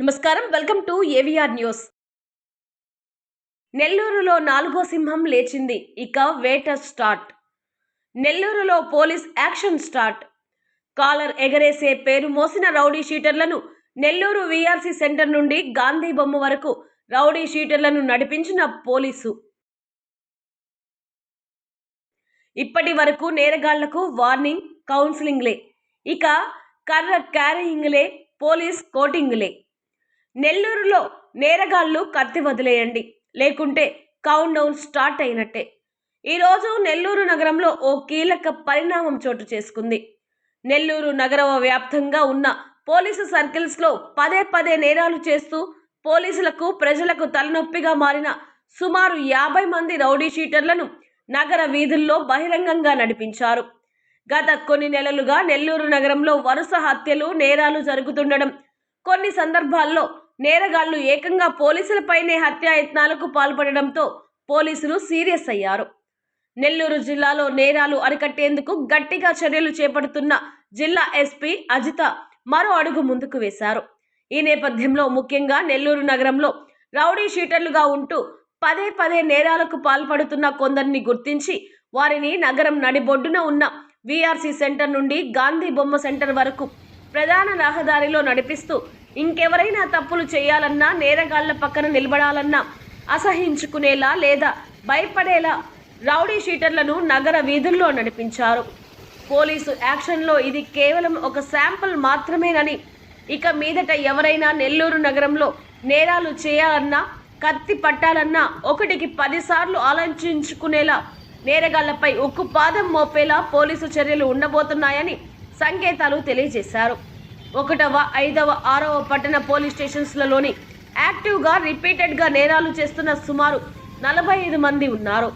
నమస్కారం. Welcome to AVR news. నెల్లూరులో నాలుగో సింహం లేచింది. ఇక వేట స్టార్ట్. నెల్లూరులో పోలీస్ యాక్షన్ స్టార్ట్. కాలర్ ఎగరేసే పేరు మోసిన రౌడీ షీటర్లను నెల్లూరు వీఆర్సీ సెంటర్ నుండి గాంధీ బొమ్మ వరకు రౌడీ షీటర్లను నడిపించిన పోలీసు. ఇప్పటి వరకు నేరగాళ్ళకు వార్నింగ్ కౌన్సిలింగ్లే. ఇక కర్ర క్యారీయింగ్లే పోలీస్ కోటింగ్లే. నెల్లూరులో నేరగాళ్ళు కత్తి వదిలేయండి. లేకుంటే కౌంట్ డౌన్ స్టార్ట్ అయినట్టే. ఈరోజు నెల్లూరు నగరంలో ఓ కీలక పరిణామం చోటు చేసుకుంది. నెల్లూరు నగర వ్యాప్తంగా ఉన్న పోలీసు సర్కిల్స్లో పదే పదే నేరాలు చేస్తూ పోలీసులకు ప్రజలకు తలనొప్పిగా మారిన సుమారు యాభై మంది రౌడీ షీటర్లను నగర వీధుల్లో బహిరంగంగా నడిపించారు. గత కొన్ని నెలలుగా నెల్లూరు నగరంలో వరుస హత్యలు నేరాలు జరుగుతుండడం కొన్ని సందర్భాల్లో నేరగాళ్ళు ఏకంగా పోలీసులపైనే హత్యాయత్నాలకు పాల్పడడంతో పోలీసులు సీరియస్ అయ్యారు. నెల్లూరు జిల్లాలో నేరాలు అరికట్టేందుకు గట్టిగా చర్యలు చేపడుతున్న జిల్లా ఎస్పీ అజిత మరో అడుగు ముందుకు వేశారు. ఈ నేపథ్యంలో ముఖ్యంగా నెల్లూరు నగరంలో రౌడీ షీటర్లుగా ఉంటూ పదే పదే నేరాలకు పాల్పడుతున్న కొందరిని గుర్తించి వారిని నగరం నడిబొడ్డున ఉన్న వీఆర్సీ సెంటర్ నుండి గాంధీ బొమ్మ సెంటర్ వరకు ప్రధాన రహదారిలో నడిపిస్తూ ఇంకెవరైనా తప్పులు చేయాలన్నా నేరగాళ్ళ పక్కన నిలబడాలన్నా అసహించుకునేలా లేదా భయపడేలా రౌడీ షీటర్లను నగర వీధుల్లో నడిపించారు. పోలీసు యాక్షన్లో ఇది కేవలం ఒక శాంపుల్ మాత్రమేనని ఇక మీదట ఎవరైనా నెల్లూరు నగరంలో నేరాలు చేయాలన్నా కత్తి పట్టాలన్నా ఒకటికి పదిసార్లు ఆలోచించుకునేలా నేరగాళ్ళపై ఉక్కు పాదం మోపేలా పోలీసు చర్యలు ఉండబోతున్నాయని సంకేతాలు తెలియజేశారు. ఒకటవ ఐదవ ఆరవ పట్టణ పోలీస్ స్టేషన్స్లలోని యాక్టివ్గా రిపీటెడ్గా నేరాలు చేస్తున్న సుమారు నలభై ఐదు మంది ఉన్నారు.